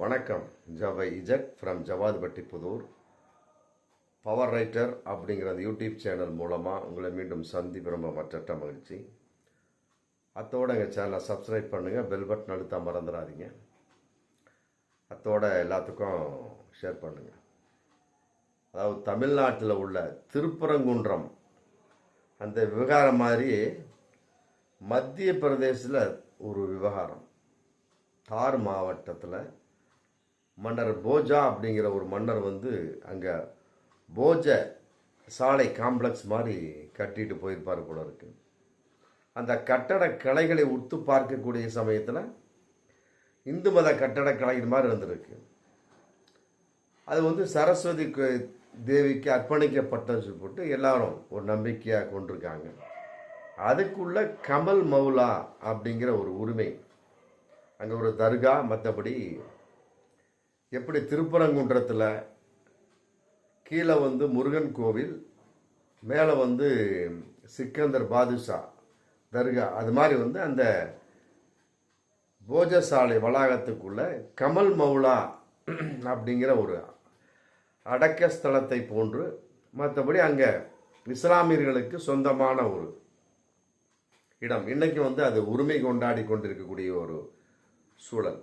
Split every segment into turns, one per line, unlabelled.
வணக்கம். ஜவை is from Jawadpatti Pudur. Power writer அப்படிங்கிற அந்த யூடியூப் சேனல் மூலமாக உங்களை மீண்டும் சந்திப்பு ரொம்ப மற்ற மகிழ்ச்சி. அத்தோட எங்கள் சேனலை சப்ஸ்கிரைப் பண்ணுங்கள் பெல் பட்டன் அழுத்தா மறந்துடாதீங்க. அத்தோட எல்லாத்துக்கும் ஷேர் பண்ணுங்கள் அதாவது தமிழ்நாட்டில் உள்ள திருப்பரங்குன்றம் அந்த விவகாரம் மாதிரி மத்திய பிரதேசத்தில் ஒரு விவகாரம். தார் மாவட்டத்தில் மன்னர் போஜா அப்படிங்கிற ஒரு மன்னர் வந்து அங்கே போஜ சாலை காம்ப்ளெக்ஸ் மாதிரி கட்டிட்டு போயிருப்பார் போல இருக்கு. அந்த கட்டட கலைகளை உத்து பார்க்கக்கூடிய சமயத்தில் இந்து மத கட்டட கலைகள் மாதிரி வந்திருக்கு அது வந்து சரஸ்வதி தேவிக்கு அர்ப்பணிக்கப்பட்டது போட்டு எல்லாரும் ஒரு நம்பிக்கையாக கொண்டிருக்காங்க. அதுக்குள்ள கமல் மௌலா அப்படிங்கிற ஒரு உரிமை. அங்கே ஒரு தர்கா மற்றபடி எப்படி திருப்பரங்குன்றத்தில் கீழே வந்து முருகன் கோவில் மேலே வந்து சிக்கந்தர் பாதுஷா தர்கா அது மாதிரி வந்து அந்த போஜசாலை வளாகத்துக்குள்ள கமல் மௌலா அப்படிங்கிற ஒரு அடக்க ஸ்தலத்தை போன்று மற்றபடி அங்கே இஸ்லாமியர்களுக்கு சொந்தமான ஒரு இடம். இன்னைக்கு வந்து அது உரிமை கொண்டாடி கொண்டிருக்கக்கூடிய ஒரு சூழல்.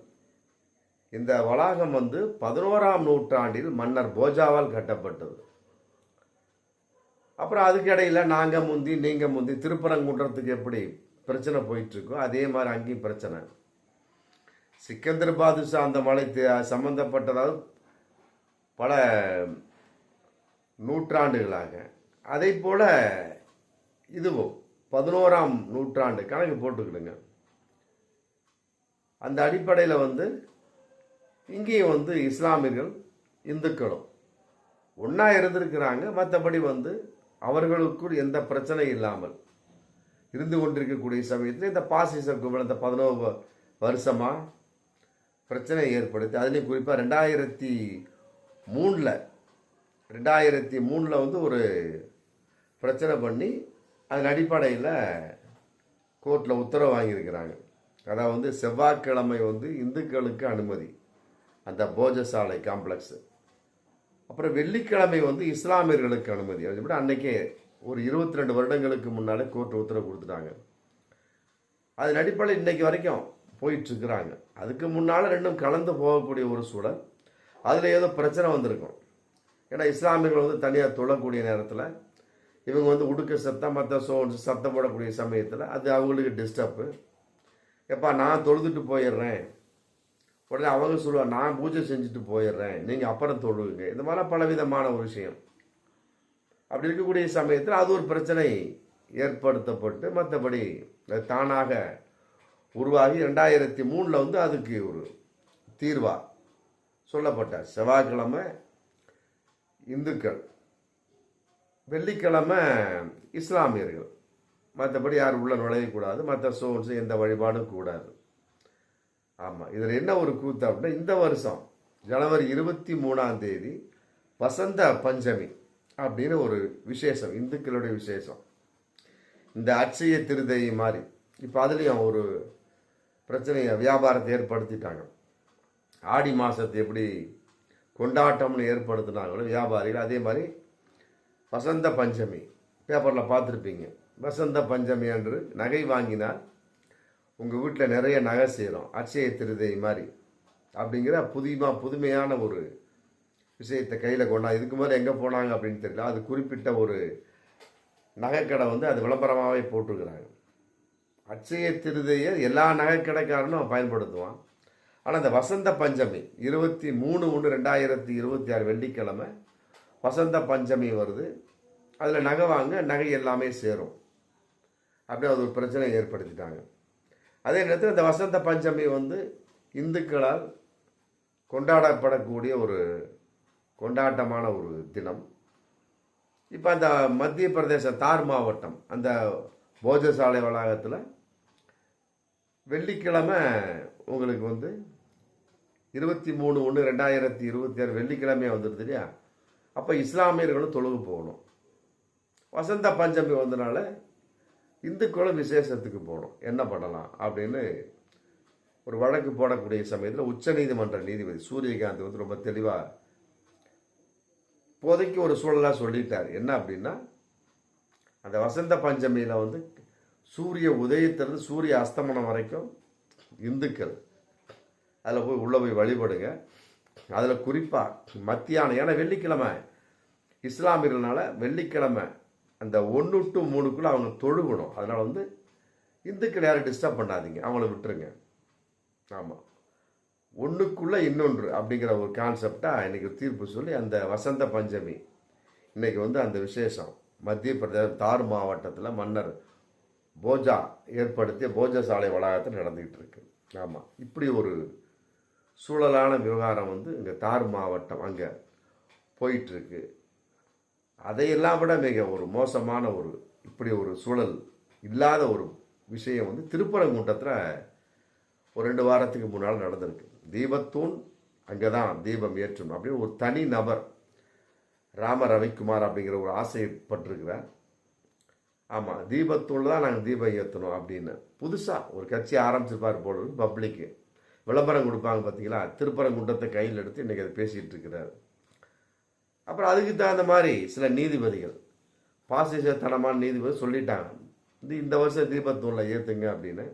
இந்த வளாகம் வந்து பதினோராம் நூற்றாண்டில் மன்னர் போஜாவால் கட்டப்பட்டது. அப்புறம் அதுக்கு நாங்கள் முந்தி நீங்கள் முந்தி திருப்பரங்குன்றத்துக்கு எப்படி பிரச்சனை போயிட்டுருக்கோ அதே மாதிரி அங்கேயும் பிரச்சனை. சிக்கந்தர் பாதுஷா அந்த மலை சம்மந்தப்பட்டதாவது பல நூற்றாண்டுகளாக. அதே போல் இதுவும் பதினோராம் நூற்றாண்டு கணக்கு போட்டுக்கிடுங்க. அந்த அடிப்படையில் வந்து இங்கேயும் வந்து இஸ்லாமியர்கள் இந்துக்களும் ஒன்றா இருந்திருக்கிறாங்க. மற்றபடி வந்து அவர்களுக்குள் எந்த பிரச்சனையும் இல்லாமல் இருந்து கொண்டிருக்கக்கூடிய சமயத்தில் இந்த பாசிச கும்பல் இந்த பதினோரு வருஷமாக பிரச்சனை ஏற்படுத்தி அதுலேயும் குறிப்பாக ரெண்டாயிரத்தி மூணில் ரெண்டாயிரத்தி மூணில் வந்து ஒரு பிரச்சனை பண்ணி அதன் அடிப்படையில் கோர்ட்டில் உத்தரவு வாங்கியிருக்கிறாங்க. அதாவது வந்து செவ்வாய்க்கிழமை வந்து இந்துக்களுக்கு அனுமதி. அந்த போஜசாலை காம்ப்ளெக்ஸ் அப்புறம் வெள்ளிக்கிழமை வந்து இஸ்லாமியர்களுக்கு அனுமதி. அது அன்னைக்கே ஒரு இருபத்தி ரெண்டு வருடங்களுக்கு முன்னாலே கோர்ட் உத்தரவு கொடுத்துட்டாங்க. அதன் அடிப்படையில் இன்றைக்கி வரைக்கும் போயிட்டுருக்குறாங்க அதுக்கு முன்னால் ரெண்டும் கலந்து போகக்கூடிய ஒரு சூழல். அதில் ஏதோ பிரச்சனை வந்திருக்கும். ஏன்னா இஸ்லாமியர்கள் வந்து தனியாக தொழக்கூடிய நேரத்தில் இவங்க வந்து உடுக்க சத்தம் மற்ற சோ சத்தம் போடக்கூடிய சமயத்தில் அது அவங்களுக்கு டிஸ்டர்பு எப்பா நான் தொழுதுட்டு போயிடுறேன். உடனே அவங்க சொல்லுவாங்க நான் பூஜை செஞ்சுட்டு போயிடுறேன். நீங்கள் அப்புறம் தொழுவுங்க இந்த மாதிரிலாம் பலவிதமான ஒரு விஷயம். அப்படி இருக்கக்கூடிய சமயத்தில் அது ஒரு பிரச்சனை ஏற்படுத்தப்பட்டு மற்றபடி தானாக உருவாகி ரெண்டாயிரத்தி மூணில் வந்து அதுக்கு ஒரு தீர்வாக சொல்லப்பட்ட செவ்வாய்க்கிழமை இந்துக்கள் வெள்ளிக்கிழமை இஸ்லாமியர்கள். மற்றபடி யாரும் உள்ள நுழையக்கூடாது. மற்ற சோன்ஸ் எந்த வழிபாடும் கூடாது. ஆமாம் இதில் என்ன ஒரு கூத்து அப்படின்னா இந்த வருஷம் ஜனவரி இருபத்தி மூணாம் தேதி வசந்த பஞ்சமி அப்படின்னு ஒரு விசேஷம் இந்துக்களுடைய விசேஷம். இந்த அச்சய திருதை மாதிரி. இப்போ அதுலேயும் ஒரு பிரச்சனையை வியாபாரத்தை ஏற்படுத்திட்டாங்க. ஆடி மாதத்தை எப்படி கொண்டாட்டம்னு ஏற்படுத்தினாங்களோ வியாபாரிகள் அதே மாதிரி வசந்த பஞ்சமி பேப்பரில் பார்த்துருப்பீங்க. வசந்த பஞ்சமி அன்று நகை வாங்கினால் உங்கள் வீட்டில் நிறைய நகை செய்கிறோம் அச்சய திருதை மாதிரி. அப்படிங்கிற புதுமா புதுமையான ஒரு விஷயத்தை கையில் கொண்டா இதுக்கு முதல்ல எங்கே போனாங்க? அப்படின்னு தெரியல. அது குறிப்பிட்ட ஒரு நகைக்கடை வந்து அது விளம்பரமாகவே போட்டிருக்கிறாங்க. அட்சய திருதையை எல்லா நகைக்கடைக்காரனும் பயன்படுத்துவான். ஆனால் இந்த வசந்த பஞ்சமி இருபத்தி மூணு ஒன்று ரெண்டாயிரத்தி இருபத்தி ஆறு வெள்ளிக்கிழமை வசந்த பஞ்சமி வருது. அதில் நகை வாங்க நகை எல்லாமே சேரும். அப்படியே அது ஒரு பிரச்சனையை ஏற்படுத்திட்டாங்க. அதே நேரத்தில் இந்த வசந்த பஞ்சமி வந்து இந்துக்களால் கொண்டாடப்படக்கூடிய ஒரு கொண்டாட்டமான ஒரு தினம். இப்போ அந்த மத்திய பிரதேச தார் மாவட்டம் அந்த போஜசாலை வளாகத்தில் வெள்ளிக்கிழமை உங்களுக்கு வந்து இருபத்தி மூணு ஒன்று ரெண்டாயிரத்தி இருபத்தி ஆறு வெள்ளிக்கிழமையே வந்துடுது இல்லையா? அப்போ இஸ்லாமியர்களும் தொழுகு போகணும். வசந்த பஞ்சமி வந்தனால இந்துக்களும் விசேஷத்துக்கு போகணும். என்ன பண்ணலாம் அப்படின்னு ஒரு வழக்கு போடக்கூடிய சமயத்தில் உச்சநீதிமன்ற நீதிபதி சூரியகாந்த் வந்து ரொம்ப தெளிவாக இப்போதைக்கு ஒரு சூழலாக சொல்லிட்டார். என்ன அப்படின்னா அந்த வசந்த பஞ்சமியில் வந்து சூரிய உதயத்திலிருந்து சூரிய அஸ்தமனம் வரைக்கும் இந்துக்கள் அதில் போய் உள்ளே போய் வழிபடுங்க. அதில் குறிப்பாக மத்தியானம் ஏன்னா வெள்ளிக்கிழமை இஸ்லாமியர்களால் வெள்ளிக்கிழமை அந்த ஒன்று டு மூணுக்குள்ளே அவங்க தொழுகணும். அதனால் வந்து இந்துக்கள் யாரும் டிஸ்டர்ப் பண்ணாதீங்க. அவங்கள விட்டுருங்க. ஆமாம் ஒன்றுக்குள்ளே இன்னொன்று அப்படிங்கிற ஒரு கான்செப்டாக இன்றைக்கி தீர்ப்பு சொல்லி அந்த வசந்த பஞ்சமி இன்றைக்கி வந்து அந்த விசேஷம். மத்திய பிரதேச தார் மாவட்டத்தில் மன்னர் போஜா ஏற்படுத்திய போஜா சாலை வளாகத்தில் நடந்துக்கிட்டு இருக்கு. ஆமாம் இப்படி ஒரு சூழலான விவகாரம் வந்து இங்கே தார் மாவட்டம் அங்கே போயிட்டுருக்கு அதையெல்லாம் விட மிக ஒரு மோசமான ஒரு இப்படி ஒரு சூழல் இல்லாத ஒரு விஷயம் வந்து திருப்பரங்குன்றத்தில் ஒரு ரெண்டு வாரத்துக்கு முன்னால் நடந்திருக்கு. தீபத்தூண் அங்கே தான் தீபம் ஏற்றணும் அப்படின்னு ஒரு தனி நபர் ராம ரவிக்குமார் அப்படிங்கிற ஒரு ஆசைப்பட்டிருக்கிறார். ஆமாம் தீபத்தூள் தான் நாங்கள் தீபம் ஏற்றணும் அப்படின்னு. புதுசாக ஒரு கட்சி ஆரம்பிச்சிருப்பார் போல பப்ளிக்கு. விளம்பரம் கொடுப்பாங்க பார்த்தீங்களா திருப்பரங்குன்றத்தை கையில் எடுத்து இன்றைக்கி அதை பேசிகிட்டு இருக்கிறார். அப்புறம் அதுக்கு தகுந்த மாதிரி சில நீதிபதிகள் பாசிசத்தனமான நீதிபதி சொல்லிட்டாங்க. இந்த இந்த வருஷம் தீபத்தூரில் ஏற்றுங்க அப்படின்னு.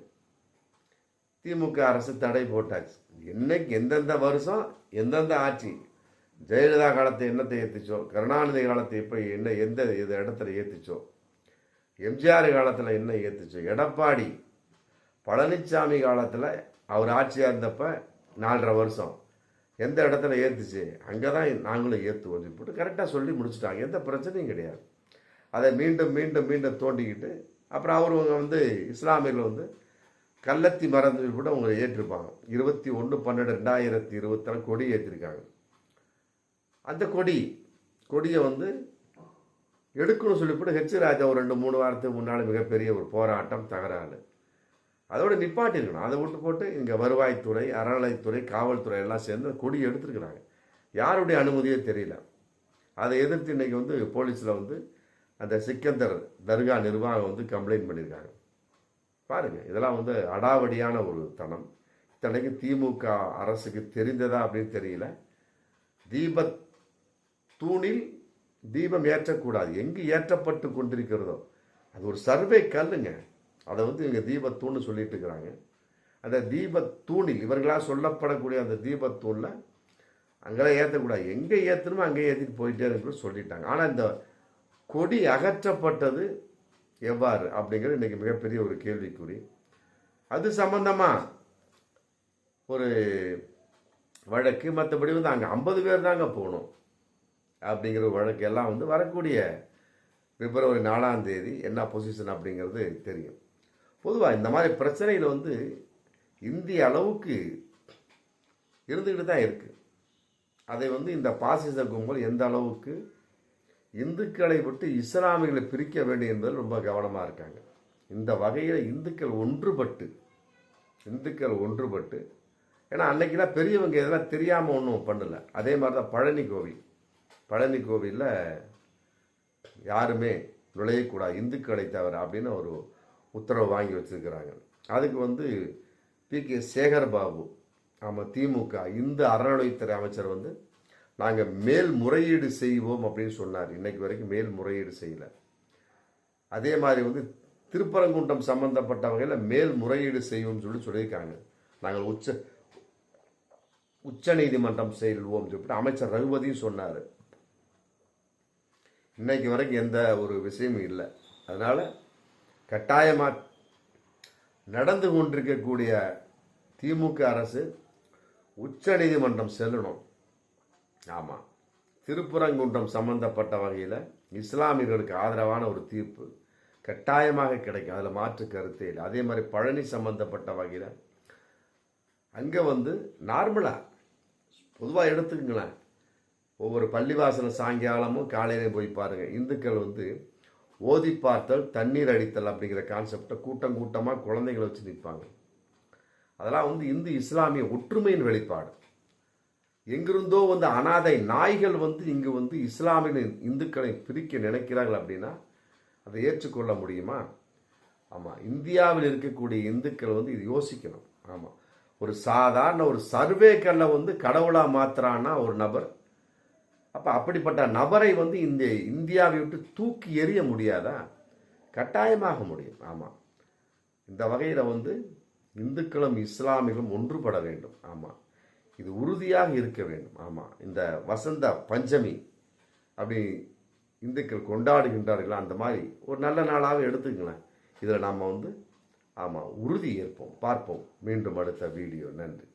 திமுக அரசு தடை போட்டாச்சு. என்னைக்கு எந்தெந்த வருஷம் எந்தெந்த ஆட்சி ஜெயலலிதா காலத்தை என்னத்தை ஏற்றுச்சோ கருணாநிதி காலத்தை இப்போ என்ன எந்த இது இடத்துல ஏற்றுச்சோ எம்ஜிஆர் காலத்தில் என்ன ஏற்றுச்சோ எடப்பாடி பழனிசாமி காலத்தில் அவர் ஆட்சியாக இருந்தப்போ நாலரை வருஷம். எந்த இடத்துல ஏற்றுச்சு அங்கே தான் நாங்களும் ஏற்றுவோம் சொல்லிட்டு கரெக்டாக சொல்லி முடிச்சுட்டாங்க. எந்த பிரச்சனையும் கிடையாது. அதை மீண்டும் மீண்டும் மீண்டும் தோண்டிக்கிட்டு அப்புறம் அவர் வந்து இஸ்லாமியர்கள் வந்து கள்ளத்தி மறந்து கூட அவங்க ஏற்றிருப்பாங்க. இருபத்தி ஒன்று பன்னெண்டு ரெண்டாயிரத்தி இருபத்தாறு கொடி ஏற்றிருக்காங்க. அந்த கொடி கொடியை வந்து எடுக்கணும்னு சொல்லிவிட்டு ஹெச் ராஜா ஒரு ரெண்டு மூணு வாரத்துக்கு முன்னால் மிகப்பெரிய ஒரு போராட்டம் தகராறு. அதோட நிப்பாட்டிருக்கணும். அதை விட்டு போட்டு இங்கே வருவாய்த்துறை அறநிலைத்துறை காவல்துறை எல்லாம் சேர்ந்து கொடி எடுத்துருக்குறாங்க. யாருடைய அனுமதியே தெரியல. அதை எதிர்த்து இன்னைக்கு வந்து போலீஸில் வந்து அந்த சிக்கந்தர் தர்கா நிர்வாகம் வந்து கம்ப்ளைண்ட் பண்ணியிருக்காங்க. பாருங்கள் இதெல்லாம் வந்து அடாவடியான ஒரு தனம். இத்தனைக்கு திமுக அரசுக்கு தெரிந்ததா அப்படின்னு தெரியல. தீப தூணில் தீபம் ஏற்றக்கூடாது. எங்கு ஏற்றப்பட்டு கொண்டிருக்கிறதோ? அது ஒரு சர்வே கல்லுங்க. அதை வந்து இவங்க தீபத்தூண்னு சொல்லிட்டு இருக்கிறாங்க. அந்த தீபத்தூணில் இவர்களாக சொல்லப்படக்கூடிய அந்த தீபத்தூணில் அங்கெல்லாம் ஏற்றக்கூடாது எங்கே ஏற்றணுமோ அங்கே ஏற்றிட்டு போயிட்டே இருக்குன்னு சொல்லிட்டாங்க. ஆனால் இந்த கொடி அகற்றப்பட்டது எவ்வாறு அப்படிங்கிறது இன்னைக்கு மிகப்பெரிய ஒரு கேள்விக்குறி. அது சம்பந்தமாக ஒரு வழக்கு மற்றபடி வந்து அங்கே ஐம்பது பேர் தாங்க போகணும் அப்படிங்கிற ஒரு வழக்கு எல்லாம் வந்து வரக்கூடிய பிப்ரவரி நாலாம் தேதி என்ன பொசிஷன் அப்படிங்கிறது தெரியும். பொதுவாக இந்த மாதிரி பிரச்சனைகள் வந்து இந்திய அளவுக்கு இருந்துக்கிட்டு தான் இருக்குது அதை வந்து இந்த பாசிச கும்பல் எந்த அளவுக்கு இந்துக்களை விட்டு இஸ்லாமியர்களை பிரிக்க வேண்டும் என்பதில் ரொம்ப கவனமாக இருக்காங்க. இந்த வகையில் இந்துக்கள் ஒன்றுபட்டு இந்துக்கள் ஒன்றுபட்டு ஏன்னா அன்னைக்கெல்லாம் பெரியவங்க இதெல்லாம் தெரியாமல் ஒன்றும் பண்ணல. அதே மாதிரி தான் பழனி கோவில். பழனி கோவிலில் யாருமே நுழையக்கூடாது இந்துக்களை தவிர அப்படின்னு ஒரு உத்தரவு வாங்கி வச்சிருக்கிறாங்க. அதுக்கு வந்து பி. கே. சேகர் பாபு ஆமாம் திமுக இந்த அறநிலையத்துறை அமைச்சர் வந்து நாங்கள் மேல் முறையீடு செய்வோம் அப்படின்னு சொன்னார். இன்னைக்கு வரைக்கும் மேல் முறையீடு செய்யல. அதே மாதிரி வந்து திருப்பரங்குன்றம் சம்பந்தப்பட்ட வகையில் மேல் முறையீடு செய்வோம்னு சொல்லி சொல்லியிருக்காங்க. நாங்கள் உச்ச உச்ச நீதிமன்றம் செல்வோம் சொல்லிட்டு அமைச்சர் ரகுபதியும் சொன்னார். இன்னைக்கு வரைக்கும் எந்த ஒரு விஷயமும் இல்லை. அதனால் கட்டாயமாக நடந்து கொண்டிருக்கக்கூடிய திமுக அரசு உச்ச நீதிமன்றம் செல்லணும். ஆமாம் திருப்புறங்குன்றம் சம்பந்தப்பட்ட வகையில் இஸ்லாமியர்களுக்கு ஆதரவான ஒரு தீர்ப்பு கட்டாயமாக கிடைக்கும். அதில் மாற்று கருத்தே இல்லை. அதே மாதிரி பழனி சம்பந்தப்பட்ட வகையில் அங்கே வந்து நார்மலாக பொதுவாக எடுத்துக்கங்களேன். ஒவ்வொரு பள்ளிவாசல சாயங்காலமும் காலையிலையும் போய் பாருங்கள் இந்துக்கள் வந்து ஓதி பார்த்தல் தண்ணீர் அடித்தல் அப்படிங்கிற கான்செப்டை கூட்டம் கூட்டமாக குழந்தைகளை வச்சு நிற்பாங்க அதெல்லாம் வந்து இந்து இஸ்லாமிய ஒற்றுமையின் வெளிப்பாடு. எங்கிருந்தோ வந்து அனாதை நாய்கள் வந்து இங்கு வந்து இஸ்லாமிய இந்துக்களை பிரிக்க நினைக்கிறார்கள் அப்படின்னா அதை ஏற்றுக்கொள்ள முடியுமா? ஆமாம் இந்தியாவில் இருக்கக்கூடிய இந்துக்கள் வந்து இது யோசிக்கணும். ஆமாம் ஒரு சாதாரண ஒரு சர்வே கல்லை வந்து கடவுளாக மாத்திரான்னா ஒரு நபர் அப்போ அப்படிப்பட்ட நபரை வந்து இந்த இந்தியாவை விட்டு தூக்கி எறிய முடியாதா? கட்டாயமாக முடியும். ஆமாம் இந்த வகையில் வந்து இந்துக்களும் இஸ்லாமிகளும் ஒன்றுபட வேண்டும். ஆமாம் இது உறுதியாக இருக்க வேண்டும். ஆமாம் இந்த வசந்த பஞ்சமி அப்படி இந்துக்கள் கொண்டாடுகின்றார்கள்? அந்த மாதிரி ஒரு நல்ல நாளாக எடுத்துக்கலாம் இதில் நாம் வந்து ஆமாம் உறுதி ஏற்போம். பார்ப்போம். மீண்டும் அடுத்த வீடியோ. நன்றி.